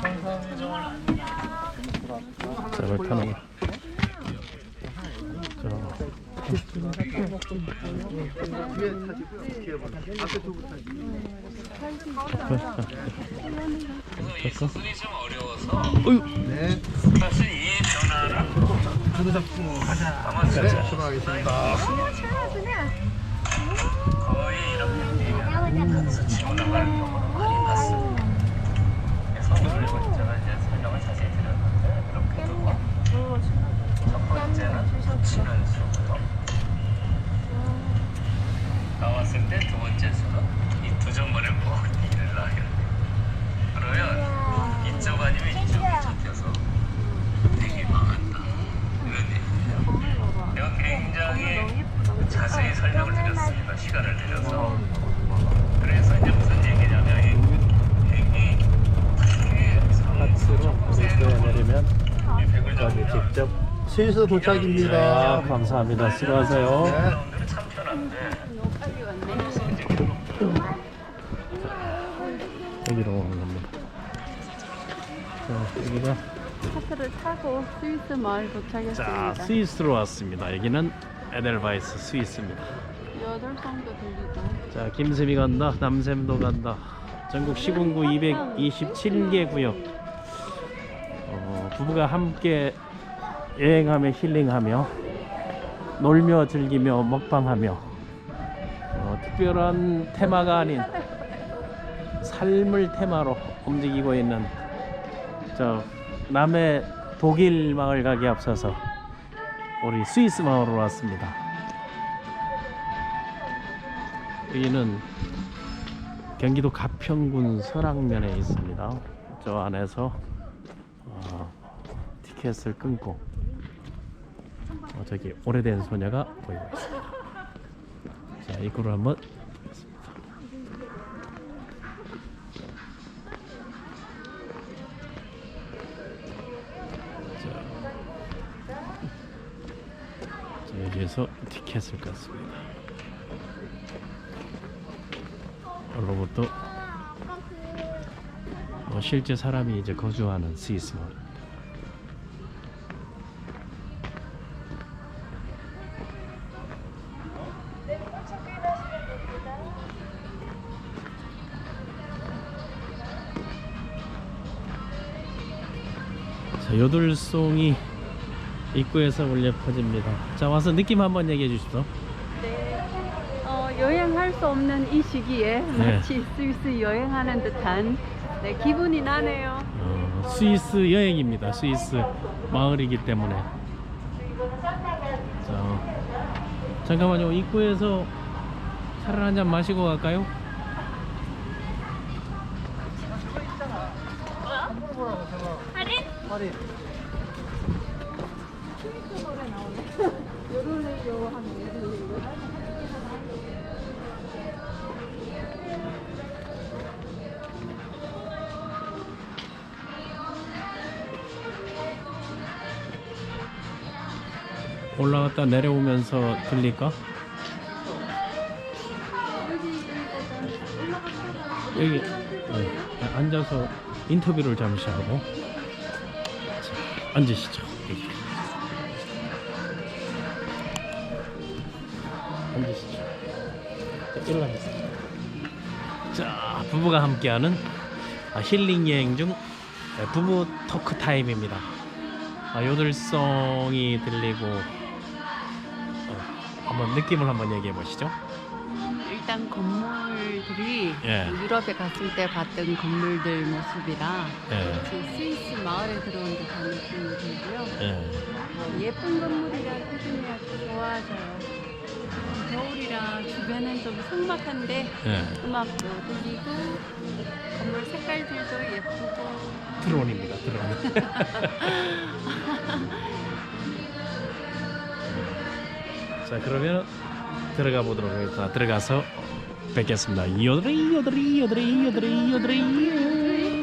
자, 타는 거. 자. 네. 변화를 저도 잡고 가자. 가자. 네, 출발하겠습니다. 거의 나가는 경우를 많이 봤습니다. 선물을 제가 이제 설명을 자세히 드렸는데 이렇게 두고 첫 번째는 붙이는 수고요. 나왔을 때 두 번째 수는 이 두 점만을 꼭 일을 놔요. 그러면 이쪽 아니면 이쪽이 잡혀서 되게 망한다. 이런 얘기예요. 제가 굉장히 자세히 설명을 드렸습니다. 시간을 들여서. 그래서 이제 무슨 얘기냐면 이 백이 하츠로 고속도로에 내리면 여기 직접 스위스 아, 도착입니다. 감사합니다. 수고하세요. 네. 참 편한데 여기로 오는 겁니다. 자, 여기가 차트를 타고 스위스 마을 자 도착했습니다. 스위스로 왔습니다. 여기는 에델바이스 스위스입니다. 여덟 성도 들리고 자 김샘이 간다, 남샘도 간다. 전국 시군구 227개 구역. 어, 부부가 함께 여행하며 힐링하며 놀며 즐기며 먹방하며 어, 특별한 테마가 아닌 삶을 테마로 움직이고 있는 저 남해 독일 마을 가기 앞서서 우리 스위스 마을로 왔습니다. 여기는 경기도 가평군 설악면에 있습니다. 저 안에서 어, 티켓을 끊고 어, 저기 오래된 소녀가 보이고 있습니다. 자 입구를 한번 여기에서 티켓을 깠습니다. 여기로부터 어, 실제 사람이 이제 거주하는 스위스 마 자, 요들송이 입구에서 울려 퍼집니다. 자, 와서 느낌 한번 얘기해 주십시오. 네. 어, 여행할 수 없는 이 시기에 네. 마치 스위스 여행하는 듯한 네, 기분이 나네요. 어, 스위스 여행입니다. 스위스 마을이기 때문에. 자, 잠깐만요. 입구에서 차를 한 잔 마시고 갈까요? 올라갔다 내려오면서 들릴까? 여기 네, 앉아서 인터뷰를 잠시 하고 자, 앉으시죠. 앉으시죠. 자, 일어나겠습니다. 자, 부부가 함께하는 아, 힐링 여행 중 네, 부부 토크 타임입니다. 아, 요들송이 들리고 어, 한번 느낌을 한번 얘기해 보시죠. 일단 건물들이 예. 유럽에 갔을 때 봤던 건물들 모습이라 예, 그 스위스 마을에 들어온 듯한 느낌이 들고요. 예. 예쁜 건물이라 기분이 아주 좋아져요. 겨울이라 주변은 좀 삭막한데 예. 음악도 들리고 건물 색깔들도 예쁘고 드론입니다. 드론. 자 그러면 들어가 보도록 하겠습니다. 들어가서 뵙겠습니다. 요드리 요드리 요드리 요드리 요드리.